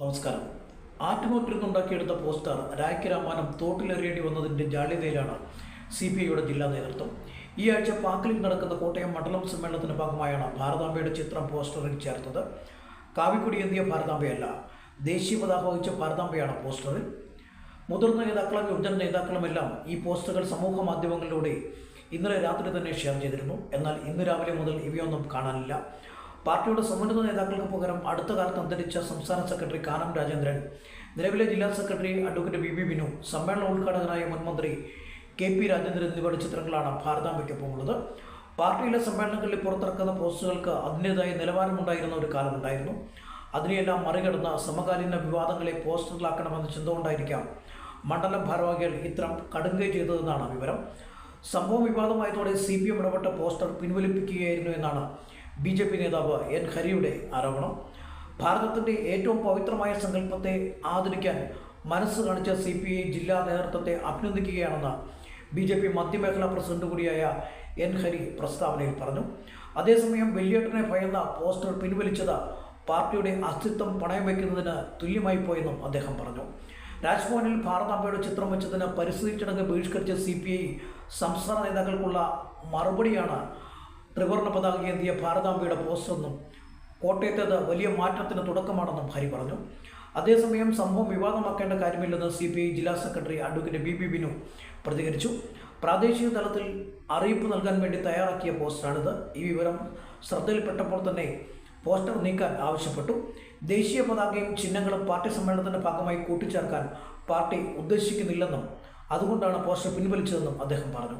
നമസ്കാരം. ആറ്റുനോട്ടിൽ നിന്നുണ്ടാക്കിയെടുത്ത പോസ്റ്റർ രായ്ക്കരാമാനം തോട്ടിലെറിയേണ്ടി വന്നതിന്റെ ജാള്യതയിലാണ് C P ഐയുടെ ജില്ലാ നേതൃത്വം. ഈ ആഴ്ച പാക്കിൽ നടക്കുന്ന കോട്ടയം മണ്ഡലം സമ്മേളനത്തിന്റെ ഭാഗമായാണ് ഭാരതാംബയുടെ ചിത്രം പോസ്റ്ററിൽ ചേർത്തത്. കാവിക്കുടി എന്തിയ ഭാരതാംബയല്ല ദേശീയ പതാക വഹിച്ച ഭാരതാംബയാണ് പോസ്റ്ററിൽ. മുതിർന്ന നേതാക്കളും യുവജന നേതാക്കളുമെല്ലാം ഈ പോസ്റ്ററുകൾ സമൂഹ മാധ്യമങ്ങളിലൂടെ ഇന്നലെ രാത്രി തന്നെ ഷെയർ ചെയ്തിരുന്നു. എന്നാൽ ഇന്ന് രാവിലെ മുതൽ ഇവയൊന്നും കാണാനില്ല. പാർട്ടിയുടെ സമുന്നത നേതാക്കൾക്ക് പകരം അടുത്ത കാലത്ത് അന്തരിച്ച സംസ്ഥാന സെക്രട്ടറി കാനം രാജേന്ദ്രൻ നിലവിലെ ജില്ലാ secretary advocate V B Binu സമ്മേളന ഉദ്ഘാടകനായ മുൻമന്ത്രി കെ പി രാജേന്ദ്രൻ എന്നിവരുടെ ചിത്രങ്ങളാണ് ഭാരതാംബയ്ക്കൊപ്പമുള്ളത് പാർട്ടിയിലെ സമ്മേളനങ്ങളിൽ പുറത്തിറക്കുന്ന പോസ്റ്റുകൾക്ക് അതിന്റെതായ നിലവാരമുണ്ടായിരുന്ന ഒരു കാലമുണ്ടായിരുന്നു അതിനെയെല്ലാം മറികടന്ന സമകാലീന വിവാദങ്ങളെ പോസ്റ്ററിലാക്കണമെന്ന ചിന്ത കൊണ്ടായിരിക്കാം മണ്ഡലം ഭാരവാഹികൾ ഇത്തരം കടുങ്കൈ ചെയ്തതെന്നാണ് വിവരം. സംഭവം വിവാദമായതോടെ സി പി എം ഇടപെട്ട പോസ്റ്റർ പിൻവലിപ്പിക്കുകയായിരുന്നു എന്നാണ് ബി ജെ പി നേതാവ് എൻ ഹരിയുടെ ആരോപണം. ഭാരതത്തിന്റെ ഏറ്റവും പവിത്രമായ സങ്കല്പത്തെ ആദരിക്കാൻ മനസ്സ് കാണിച്ച സി പി ഐ ജില്ലാ നേതൃത്വത്തെ അഭിനന്ദിക്കുകയാണെന്ന് ബി ജെ പി മധ്യമേഖലാ പ്രസിഡന്റ് കൂടിയായ എൻ ഹരി പ്രസ്താവനയിൽ പറഞ്ഞു. അതേസമയം വെള്ളിയേട്ടനെ ഭയന്ന പോസ്റ്റർ പിൻവലിച്ചത് പാർട്ടിയുടെ അസ്തിത്വം പണയം വയ്ക്കുന്നതിന് തുല്യമായി പോയെന്നും അദ്ദേഹം പറഞ്ഞു. രാജ്ഭവനിൽ ഭാരതാംബയുടെ ചിത്രം വെച്ചതിന് പരിസ്ഥിതി ചടങ്ങ് ബഹിഷ്കരിച്ച സി പി ഐ സംസ്ഥാന നേതാക്കൾക്കുള്ള മറുപടിയാണ് ത്രിവർണ പതാക ഏന്തിയ ഭാരതാംബയുടെ പോസ്റ്ററെന്നും കോട്ടയത്തേത് വലിയ മാറ്റത്തിന് തുടക്കമാണെന്നും ഹരി പറഞ്ഞു. അതേസമയം സംഭവം വിവാദമാക്കേണ്ട കാര്യമില്ലെന്ന് സി പി ഐ ജില്ലാ secretary advocate B B Binu പ്രതികരിച്ചു. പ്രാദേശിക തലത്തിൽ അറിയിപ്പ് നൽകാൻ വേണ്ടി തയ്യാറാക്കിയ പോസ്റ്ററാണിത്. ഈ വിവരം ശ്രദ്ധയിൽപ്പെട്ടപ്പോൾ തന്നെ പോസ്റ്റർ നീക്കാൻ ആവശ്യപ്പെട്ടു. ദേശീയ പതാകയും ചിഹ്നങ്ങളും പാർട്ടി സമ്മേളനത്തിന്റെ ഭാഗമായി കൂട്ടിച്ചേർക്കാൻ പാർട്ടി ഉദ്ദേശിക്കുന്നില്ലെന്നും അതുകൊണ്ടാണ് പോസ്റ്റർ പിൻവലിച്ചതെന്നും അദ്ദേഹം പറഞ്ഞു.